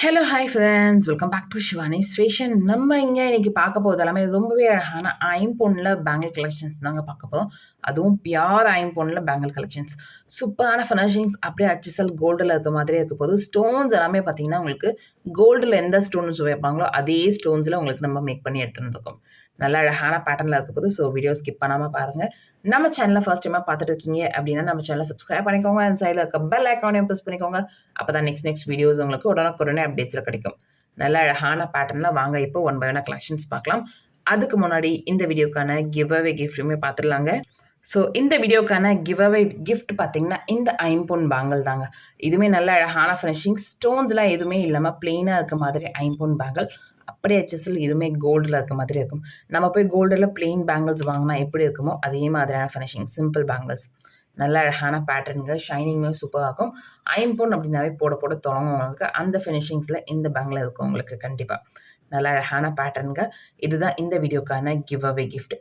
Hello hi friends welcome back to Shivani fashion நம்ம இங்கே இன்னைக்கு பார்க்க போகிறது எல்லாமே ரொம்பவே அழகான ஐம்பொன்னில் பேங்கிள் கலெக்ஷன்ஸ் தாங்க பார்க்க போகிறோம் அதுவும் பியார் ஐம்பொன்னில் பேங்கிள் கலெக்ஷன்ஸ் சூப்பரான ஃபினிஷிங்ஸ் அப்படியே அச்சிசல் கோல்டில் இருக்க மாதிரியே இருக்க போது ஸ்டோன்ஸ் எல்லாமே பார்த்தீங்கன்னா உங்களுக்கு கோல்டில் எந்த ஸ்டோன்ஸ் வைப்பாங்களோ அதே ஸ்டோன்ஸில் உங்களுக்கு நம்ம மேக் பண்ணி எடுத்துகிட்டு இருக்கோம் நல்ல அழகான பேட்டர்னில் இருக்க போது ஸோ வீடியோ ஸ்கிப் பண்ணாமல் பாருங்கள் நம்ம சேனலில் ஃபர்ஸ்ட் டைமாக பார்த்துட்டு இருக்கீங்க அப்படின்னா நம்ம சேனலை சப்ஸ்கிரைப் பண்ணிக்கோங்க. அண்ட் சைடில் இருக்க பெல் ஐக்கானையும் ப்ரெஸ் பண்ணிக்கோங்க. அப்போ தான் நெக்ஸ்ட் நெக்ஸ்ட் வீடியோஸ் உங்களுக்கு உடனுக்குடனே அப்டேட்ஸில் கிடைக்கும். நல்ல அழகான பேட்டர்னில் வாங்க. இப்போ ஒன் பை ஒன் கலெக்ஷன்ஸ் பார்க்கலாம். அதுக்கு முன்னாடி இந்த வீடியோக்கான கிவ் அவே கிஃப்ட்டுமே பார்த்துடலாங்க. ஸோ இந்த வீடியோக்கான கிவ் அவே கிஃப்ட் பார்த்தீங்கன்னா இந்த ஐம்பொன் பேங்கல் தாங்க. இதுவுமே நல்ல அழகான ஃபினிஷிங் ஸ்டோன்ஸ்லாம் எதுவுமே இல்லாமல் பிளெயினாக இருக்க மாதிரி ஐம்பொன் பேங்கல் அப்படியே ஹெச்எஸ்எல் இதுவுமே கோல்டில் இருக்க மாதிரி இருக்கும். நம்ம போய் கோல்டில் பிளெயின் பேங்கிள்ஸ் வாங்கினா எப்படி இருக்குமோ அதே மாதிரியான ஃபினிஷிங் சிம்பிள் பேங்கிள்ஸ் நல்ல அழகான பேட்டர்னுங்க ஷைனிங்கும் சூப்பராக இருக்கும். ஐம்பொன் அப்படின்னாவே போட போட தொடங்குவவங்களுக்கு அந்த ஃபினிஷிங்ஸில் இந்த பேங்கில் இருக்கும் உங்களுக்கு கண்டிப்பாக நல்ல அழகான பேட்டர்னுங்க இதுதான் இந்த வீடியோக்கான கிவ் அவே கிஃப்ட்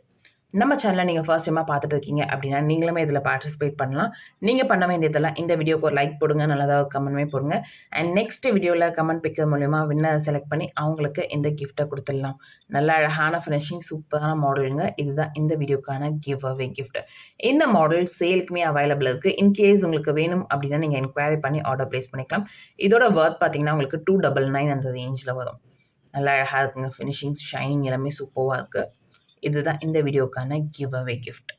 நம்ம சேனலை நீங்கள் ஃபர்ஸ்ட் டைமாக பார்த்துட்டு இருக்கீங்க அப்படின்னா நீங்களுமே இதில் பார்ட்டிசிபேட் பண்ணலாம். நீங்கள் பண்ண வேண்டியதெல்லாம் இந்த வீடியோக்கு ஒரு லைக் போடுங்க நல்லதாக கமெண்ட்மே போடுங்க. அண்ட் நெக்ஸ்ட் வீடியோவில் கமெண்ட் பிக்கிறது மூலிமா வின்னர் செலக்ட் பண்ணி அவங்களுக்கு இந்த கிஃப்ட்டை கொடுத்துடலாம். நல்ல அழகான ஃபினிஷிங் சூப்பரான மாடலுங்க இதுதான் இந்த வீடியோக்கான கிவ் அவே கிஃப்ட் இந்த மாடல் சேலுக்குமே அவைலபிள் இருக்குது இன்கேஸ் உங்களுக்கு வேணும் அப்படின்னா நீங்கள் என்கொயரி பண்ணி ஆர்டர் ப்ளேஸ் பண்ணிக்கலாம். இதோட ஒர்த் பார்த்தீங்கன்னா உங்களுக்கு டூ டபுள் நைன் அந்த ரேஞ்சில் வரும். நல்லா அழகாக இருக்குங்க. ஃபினிஷிங்ஸ் ஷைனிங் எல்லாமே சூப்பராக இருக்குது இதுதான் இந்த வீடியோக்கான கிவ் அவே கிஃப்ட்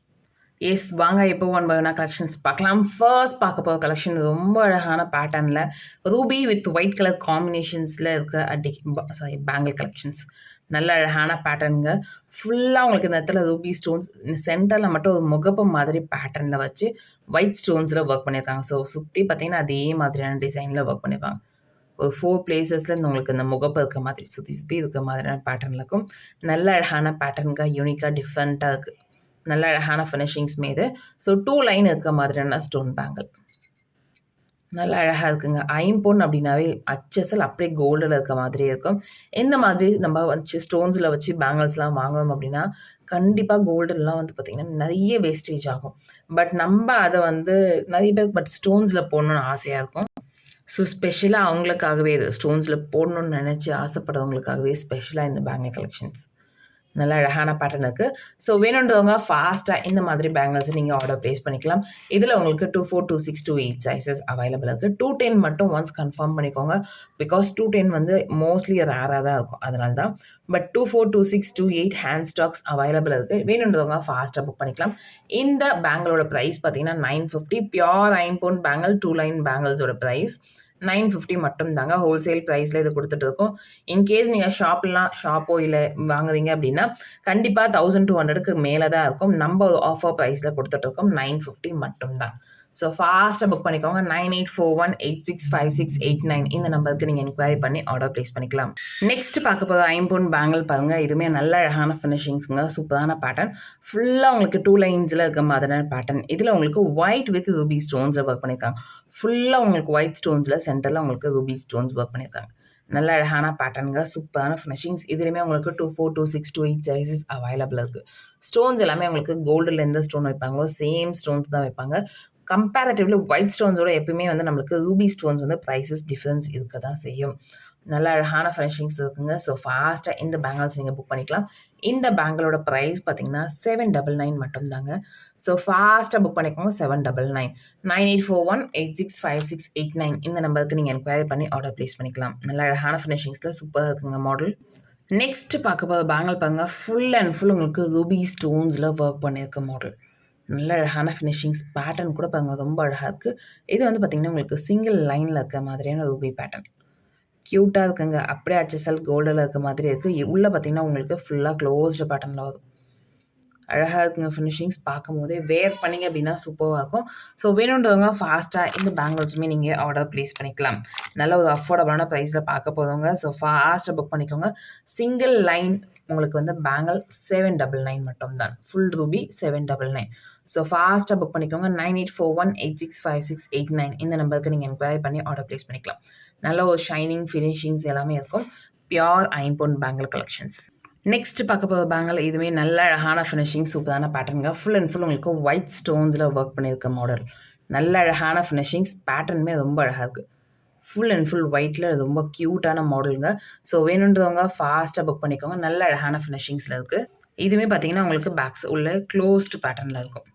எஸ் வாங்க இப்போ ஒன் பை ஒன்னா கலெக்ஷன்ஸ் பார்க்கலாம். ஃபர்ஸ்ட் பார்க்க போகிற கலெக்ஷன் ரொம்ப அழகான பேட்டர்னில் ரூபி வித் ஒயிட் கலர் காம்பினேஷன்ஸில் இருக்க அடி சாரி பேங்கிள் கலெக்ஷன்ஸ் நல்ல அழகான பேட்டர்னுங்க ஃபுல்லாக உங்களுக்கு இந்த இடத்துல ரூபி ஸ்டோன்ஸ் சென்டரில் மட்டும் ஒரு முகப்பு மாதிரி பேட்டர்னில் வச்சு ஒயிட் ஸ்டோன்ஸில் ஒர்க் பண்ணியிருக்காங்க ஸோ சுற்றி பார்த்தீங்கன்னா அதே மாதிரியான டிசைனில் ஒர்க் பண்ணியிருக்காங்க ஒரு ஃபோர் பிளேசஸில் உங்களுக்கு இந்த முகப்பு இருக்க மாதிரி சுற்றி சுற்றி இருக்க மாதிரியான பேட்டர்னில் இருக்கும். நல்ல அழகான பேட்டர்னுக்காக யூனிக்காக டிஃப்ரெண்ட்டாக இருக்குது நல்ல அழகான ஃபினிஷிங்ஸ் மீது ஸோ டூ லைன் இருக்க மாதிரியான ஸ்டோன் பேங்கிள் நல்லா அழகாக இருக்குங்க. ஐம்பொன் அப்படின்னாவே அச்சசல் அப்படியே கோல்டில் இருக்க மாதிரி இருக்கும். இந்த மாதிரி நம்ம வச்சு ஸ்டோன்ஸில் வச்சு பேங்கிள்ஸ்லாம் வாங்குவோம் அப்படின்னா கண்டிப்பாக கோல்டுலாம் வந்து பார்த்திங்கன்னா நிறைய வேஸ்டேஜ் ஆகும். பட் நம்ம அதை வந்து நிறைய பேர் பட் ஸ்டோன்ஸில் போடணுன்னு ஆசையாக இருக்கும். ஸோ ஸ்பெஷலாக அவங்களுக்காகவே இது ஸ்டோன்ஸில் போடணுன்னு நினச்சி ஆசைப்படுறவங்களுக்காகவே ஸ்பெஷலாக இந்த பேங்கிள் கலெக்ஷன்ஸ் நல்ல அழகான பேட்டர்ன் இருக்குது ஸோ வேணுன்றவங்க ஃபாஸ்ட்டாக இந்த மாதிரி பேங்கிள்ஸை நீங்கள் ஆர்டர் ப்ளேஸ் பண்ணிக்கலாம். இதில் உங்களுக்கு two four two six two eight sizes available இருக்குது டூ டென் மட்டும் ஒன்ஸ் கன்ஃபார்ம் பண்ணிக்கோங்க. பிகாஸ் டூ டென் வந்து மோஸ்ட்லி ரேராக தான் இருக்கும். அதனால தான் but two four two six two eight hand stocks available இருக்குது வேணுன்றவங்க ஃபாஸ்ட்டாக புக் பண்ணிக்கலாம். இந்த பேங்கிளோட ப்ரைஸ் பார்த்தீங்கன்னா நைன் ஃபிஃப்டி பியோர் ஐம்பவுண்ட் பேங்கிள் டூ லைன் பேங்கிள்ஸோட ப்ரைஸ் நைன் ஃபிஃப்டி மட்டும் தாங்க ஹோல்சேல் ப்ரைஸில் இது கொடுத்துட்டு இருக்கோம் இன்கேஸ் நீங்கள் ஷாப்லாம் ஷாப்போ இல்லை வாங்குறீங்க அப்படின்னா கண்டிப்பாக தௌசண்ட் டூ ஹண்ட்ரடுக்கு மேலே தான் இருக்கும். நம்ம ஆஃபர் ப்ரைஸில் கொடுத்துட்ருக்கோம் நைன் ஃபிஃப்டி மட்டும்தான். ஸோ ஃபாஸ்ட்டாக புக் பண்ணிக்கோங்க. Nine eight four one eight six five six eight nine இந்த நம்பருக்கு நீங்கள் என்கொயரி பண்ணி ஆர்டர் ப்ளேஸ் பண்ணிக்கலாம். நெக்ஸ்ட் பார்க்க போகிற ஐம்பொன் பேங்கிள் பாருங்கள் இதுவுமே நல்ல அழகான ஃபினிஷிங்ஸுங்க சூப்பரான பேட்டர்ன் ஃபுல்லாக உங்களுக்கு டூ லைன்ஸில் இருக்க மாதிரியான பேட்டர்ன் இதில் உங்களுக்கு ஒயிட் வித் ரூபி ஸ்டோன்ஸில் ஒர்க் பண்ணியிருக்காங்க ஃபுல்லாக உங்களுக்கு ஒயிட் ஸ்டோன்ஸில் சென்டரில் உங்களுக்கு ரூபி ஸ்டோன்ஸ் ஒர்க் பண்ணியிருக்காங்க நல்ல அழகான பேட்டர்னுங்க சூப்பரான ஃபினிஷிங்ஸ் இதுலேயுமே உங்களுக்கு two four two six two eight sizes available இருக்குது ஸ்டோன்ஸ் எல்லாமே உங்களுக்கு கோல்டில் எந்த ஸ்டோன் வைப்பாங்களோ சேம் ஸ்டோன்ஸ் தான் வைப்பாங்க. கம்பேரட்டிவ்லி ஒயிட் ஸ்டோன்ஸோட எப்பயுமே வந்து நம்மளுக்கு ரூபி ஸ்டோன்ஸ் வந்து ப்ரைஸஸ் டிஃப்ரென்ஸ் இருக்க தான் செய்யும். நல்ல அழகான ஃபினிஷிங்ஸ் இருக்குங்க. ஸோ ஃபாஸ்ட்டாக இந்த பேங்கிள்ஸ் நீங்கள் புக் பண்ணிக்கலாம். இந்த பேங்கிளோட ப்ரைஸ் பார்த்தீங்கன்னா செவன் டபுள் நைன் மட்டும் தாங்க ஸோ ஃபாஸ்ட்டாக புக் பண்ணிக்கோங்க seven double nine nine eight four one eight six five six eight nine இந்த நம்பருக்கு நீங்கள் என்கொயரி பண்ணி ஆர்டர் ப்ளேஸ் பண்ணிக்கலாம். நல்ல அழகான ஃபினிஷிங்ஸில் சூப்பராக இருக்குங்க மாடல் நெக்ஸ்ட் பார்க்க போகிற பேங்கிள் பாருங்க. ஃபுல் அண்ட் ஃபுல் உங்களுக்கு ரூபி ஸ்டோன்ஸில் ஒர்க் பண்ணியிருக்க மாடல் நல்ல அழகான ஃபினிஷிங்ஸ் பேட்டர்ன் கூட பாருங்கள் ரொம்ப அழகாக இருக்குது இது வந்து பார்த்திங்கன்னா உங்களுக்கு சிங்கிள் லைனில் இருக்க மாதிரியான ரூபி பேட்டர்ன் க்யூட்டாக இருக்குங்க. அப்படியே அச்சசல் கோல்டில் இருக்க மாதிரி இருக்குது உள்ளே பார்த்திங்கன்னா உங்களுக்கு ஃபுல்லாக க்ளோஸ்டு பேட்டர்னில் வரும். அழகாக இருக்குங்க ஃபினிஷிங்ஸ் பார்க்கும் போதே வேர் பண்ணிங்க அப்படின்னா சூப்பராக இருக்கும். ஸோ வேணுன்றவங்க ஃபாஸ்ட்டாக இந்த பேங்கிள்ஸுமே நீங்கள் ஆர்டர் ப்ளேஸ் பண்ணிக்கலாம். நல்ல ஒரு அஃபோர்டபுளான ப்ரைஸில் பார்க்க போதவங்க ஸோ ஃபாஸ்ட்டாக புக் பண்ணிக்கோங்க. சிங்கிள் லைன் உங்களுக்கு வந்து பேங்கிள் செவன் டபுள் நைன் மட்டும்தான். Full ruby seven double nine so ஃபாஸ்ட்டாக புக் பண்ணிக்கோங்க. Nine eight four one eight six five six eight nine இந்த நம்பருக்கு நீங்கள் என்கொயரி பண்ணி ஆர்டர் ப்ளேஸ் பண்ணிக்கலாம். நல்ல ஒரு ஷைனிங் ஃபினிஷிங்ஸ் எல்லாமே இருக்கும். பியோர் ஐம்பொன் பேங்கிள் கலெக்ஷன்ஸ் நெக்ஸ்ட் பார்க்க போகிற பேங்கில் இதுவுமே நல்ல அழகான ஃபினிஷிங் சூப்பரான பேட்டர்னுங்க ஃபுல் அண்ட் ஃபுல் உங்களுக்கு ஒயிட் ஸ்டோன்ஸில் ஒர்க் பண்ணியிருக்க மாடல் நல்ல அழகான ஃபினிஷிங்ஸ் பேட்டர்னுமே ரொம்ப அழகாக இருக்குது ஃபுல் அண்ட் ஃபுல் ஒயிட்டில் ரொம்ப க்யூட்டான மாடலுங்க ஸோ வேணுன்றவங்க ஃபாஸ்ட்டாக புக் பண்ணிக்கோங்க. நல்ல அழகான ஃபினிஷிங்ஸில் இருக்குது இதுவுமே பார்த்தீங்கன்னா உங்களுக்கு பேக்ஸ் உள்ள க்ளோஸ்டு பேட்டர்னில் இருக்கும்.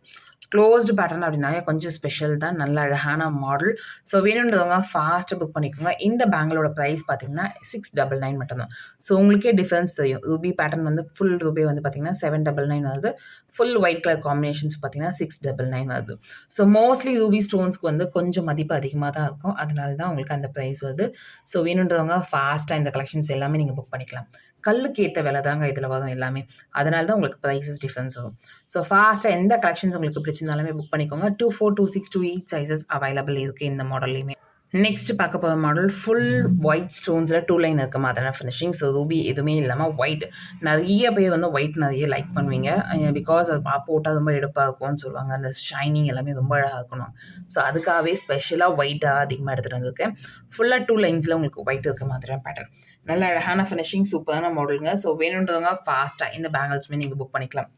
க்ளோஸ்டு பேட்டர்ன் அப்படின்னாவே கொஞ்சம் ஸ்பெஷல் தான். நல்ல அழகான மாடல் ஸோ வேணுன்றவங்க ஃபாஸ்ட்டாக புக் பண்ணிக்கோங்க. இந்த பேங்கிளோட ப்ரைஸ் பார்த்தீங்கன்னா சிக்ஸ் டபுள் நைன் மட்டும்தான். ஸோ உங்களுக்கே டிஃப்ரென்ஸ் தெரியும். ரூபி பேட்டர்ன் வந்து ஃபுல் ரூபி வந்து பார்த்திங்கன்னா செவன் டபுள் நைன் வருது. ஃபுல் ஒயிட் கலர் காம்பினேஷன்ஸ் பார்த்தீங்கன்னா சிக்ஸ் டபுள் நைன் வருது. ஸோ மோஸ்ட்லி ரூபி ஸ்டோன்ஸ்க்கு வந்து கொஞ்சம் மதிப்பு அதிகமாக தான் இருக்கும். அதனால தான் உங்களுக்கு அந்த ப்ரைஸ் வருது. ஸோ வேணுன்றவங்க ஃபாஸ்ட்டாக இந்த கலெக்ஷன்ஸ் எல்லாமே நீங்கள் புக் பண்ணிக்கலாம். கல்லுக்கு ஏற்ற விலை தாங்க இதில் வரும் எல்லாமே. அதனால தான் உங்களுக்கு ப்ரைஸஸ் டிஃப்ரென்ஸ் வரும். ஸோ ஃபாஸ்ட்டாக எந்த கலெக்ஷன்ஸ் உங்களுக்கு பிடிச்சிருந்தாலுமே புக் பண்ணிக்கோங்க. Two four two six two eight sizes available இருக்குது இந்த மாடல்லையுமே நெக்ஸ்ட் பார்க்க போகிற மாடல் ஃபுல் ஒயிட் ஸ்டோன்ஸில் டூ லைன் இருக்க. மாதிரியான ஃபினிஷிங் ஸோ ரூபி எதுவுமே இல்லாமல் ஒயிட் நிறைய பேர் வந்து ஒயிட் நிறைய லைக் பண்ணுவீங்க. பிகாஸ் அது பா போட்டால் ரொம்ப எடுப்பாக இருக்கும்னு சொல்லுவாங்க. அந்த ஷைனிங் எல்லாமே ரொம்ப அழகாக இருக்கணும். ஸோ அதுக்காகவே ஸ்பெஷலாக ஒயிட்டாக அதிகமாக எடுத்துகிட்டு வந்திருக்கேன். ஃபுல்லாக டூ லைன்ஸில் உங்களுக்கு ஒயிட் இருக்க மாதிரியான பேட்டர்ன் நல்ல அழகான ஃபினிஷிங் சூப்பரான மாடலுங்க ஸோ வேணுன்றவங்க ஃபாஸ்ட்டாக இந்த பேங்கிள்ஸுமே நீங்கள் புக் பண்ணிக்கலாம்.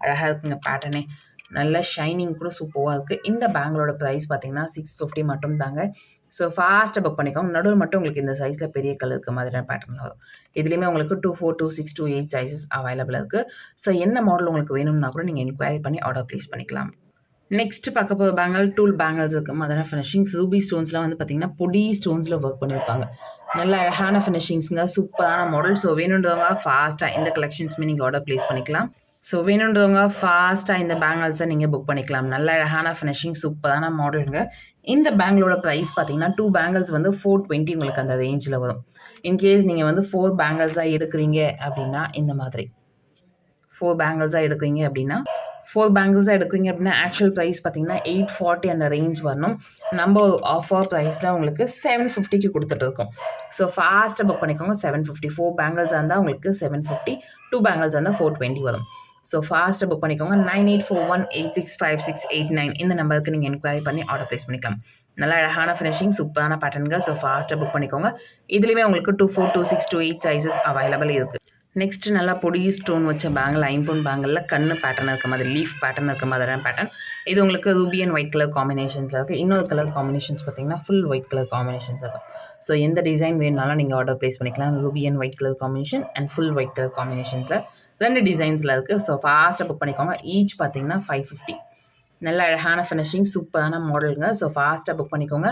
அழகாக இருக்குங்க பேட்டர்னே நல்ல ஷைனிங் கூட சூப்பராக இருக்குது இந்த பேங்களோட ப்ரைஸ் பார்த்தீங்கன்னா சிக்ஸ் ஃபிஃப்டி மட்டும் தாங்க. ஸோ ஃபாஸ்ட்டாக புக் பண்ணிக்கோங்க. நடுவில் மட்டும் உங்களுக்கு இந்த சைஸில் பெரிய கலர் இருக்க மாதிரியான பேட்டர்ன் வரும். இதுலேயுமே உங்களுக்கு two four two six two eight sizes available இருக்குது ஸோ என்ன மாடல் உங்களுக்கு வேணும்னா கூட நீங்கள் என்கொயரி பண்ணி ஆர்டர் ப்ளேஸ் பண்ணிக்கலாம். நெக்ஸ்ட் பார்க்க போகிற பேங்கல் டூல் பேங்கல்ஸ் இருக்குது மாதிரியான ஃபினிஷிங் ரூபி ஸ்டோன்ஸ்லாம் வந்து பார்த்திங்கன்னா பொடி ஸ்டோன்ஸில் ஒர்க் பண்ணியிருப்பாங்க நல்ல அழகான ஃபினிஷிங்ஸுங்க சூப்பரான மாடல் ஸோ வேணுன்றவங்க ஃபாஸ்ட்டாக இந்த கலெக்ஷன்ஸுமே நீங்கள் ஆர்டர் ப்ளேஸ் பண்ணிக்கலாம். ஸோ வேணுன்றவங்க ஃபாஸ்ட்டாக இந்த பேங்கிள்ஸை நீங்கள் புக் பண்ணிக்கலாம். நல்ல அழகான ஃபினிஷிங் சூப்பரான மாடலுங்க இந்த பேங்கிளோட ப்ரைஸ் பார்த்தீங்கன்னா டூ பேங்கிள்ஸ் வந்து ஃபோர் டுவெண்ட்டி உங்களுக்கு அந்த ரேஞ்சில் வரும். இன்கேஸ் நீங்கள் வந்து ஃபோர் பேங்கிள்ஸாக எடுக்கிறீங்க அப்படின்னா இந்த மாதிரி. ஃபோர் பேங்கிள்ஸாக எடுக்கிறீங்க அப்படின்னா ஃபோர் பேங்கிள்ஸாக எடுக்கிறீங்க அப்படின்னா ஆக்சுவல் ப்ரைஸ் பார்த்தீங்கன்னா எயிட் ஃபார்ட்டி அந்த ரேஞ்ச் வரணும். நம்ம ஆஃபர் ப்ரைஸில் உங்களுக்கு செவன் ஃபிஃப்டிக்கு கொடுத்துட்டு இருக்கோம். ஸோ ஃபாஸ்ட்டாக புக் பண்ணிக்கோங்க. செவன் ஃபிஃப்டி ஃபோர் பேங்கிள்ஸாக இருந்தால் உங்களுக்கு செவன் ஃபிஃப்டி டூ பேங்கிள்ஸாக இருந்தால் ஃபோர் டுவெண்ட்டி வரும். ஸோ ஃபாஸ்ட்டாக புக் பண்ணிக்கோங்க. Nine eight four one eight six five six eight nine இந்த நம்பருக்கு நீங்கள் என்கொயரி பண்ணி ஆர்டர் ப்ளேஸ் பண்ணிக்கலாம். நல்லா அழகான ஃபினிஷிங் சூப்பரான பேட்டர்னுங்க ஸோ ஃபாஸ்ட்டாக புக் பண்ணிக்கோங்க. இதுலேயுமே உங்களுக்கு two four two six two eight sizes available இருக்குது நெக்ஸ்ட் நல்லா பொடி ஸ்டோன் வச்ச பேங்கில் ஐம்பொன் பேங்கில் கண்ணு பேட்டர்ன் இருக்க மாதிரி லீஃப் பேட்டர்ன் இருக்க மாதிரியான பேட்டர்ன் இது உங்களுக்கு ரூபி அண்ட் ஒயிட் கலர் காம்பினேஷன்ஸில் இருக்குது இன்னொரு கலர் காம்பினேஷன்ஸ் பார்த்தீங்கன்னா ஃபுல் ஒயிட் கலர் காம்பினேஷன்ஸ் இருக்கும் ஸோ எந்த டிசைன் வேணுனாலும் நீங்கள் ஆர்டர் ப்ளேஸ் பண்ணிக்கலாம். Ruby and white colour combination and full white colour காம்பினேஷன்ஸில் ரெண்டு டிசைன்ஸில் இருக்குது ஸோ ஃபாஸ்ட்டாக புக் பண்ணிக்கோங்க. ஈச் பார்த்தீங்கன்னா ஃபைவ் ஃபிஃப்டி நல்ல அழகான ஃபினிஷிங் சூப்பரான மாடலுங்க ஸோ ஃபாஸ்ட்டாக புக் பண்ணிக்கோங்க.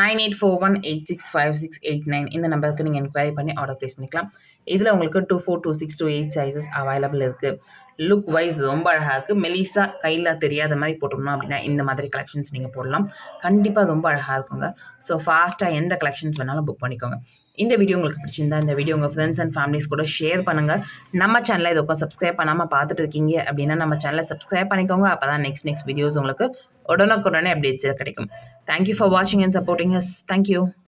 Nine eight four one eight six five six eight nine இந்த நம்பருக்கு நீங்கள் என்கொயரி பண்ணி ஆர்டர் ப்ளேஸ் பண்ணிக்கலாம். இதில் உங்களுக்கு two four two six two eight sizes available இருக்குது லுக் வைஸ் ரொம்ப அழகாக இருக்குது மெலிசா கையில் தெரியாத மாதிரி போட்டோம்னா அப்படின்னா இந்த மாதிரி கலெக்ஷன்ஸ் நீங்கள் போடலாம். கண்டிப்பாக ரொம்ப அழகாக இருக்குங்க ஸோ ஃபாஸ்ட்டாக எந்த கலெக்ஷன்ஸ் வேணாலும் புக் பண்ணிக்கோங்க. இந்த வீடியோ உங்களுக்கு பிடிச்சிருந்தா இந்த வீடியோ உங்கள் ஃப்ரெண்ட்ஸ் அண்ட் ஃபேமிலிஸ் கூட ஷேர் பண்ணுங்கள் நம்ம சேனலை இதுக்கும் சப்ஸ்கிரைப் பண்ணாமல் பார்த்துட்டு இருக்கீங்க அப்படின்னா நம்ம சேனலை சப்ஸ்கிரைப் பண்ணிக்கோங்க. அப்போ தான் நெக்ஸ்ட் நெக்ஸ்ட் வீடியோஸ் உங்களுக்கு உடனுக்குடனே அப்டேட்ஸில் கிடைக்கும். தேங்க்யூ ஃபார் வாட்சிங் and supporting us thank you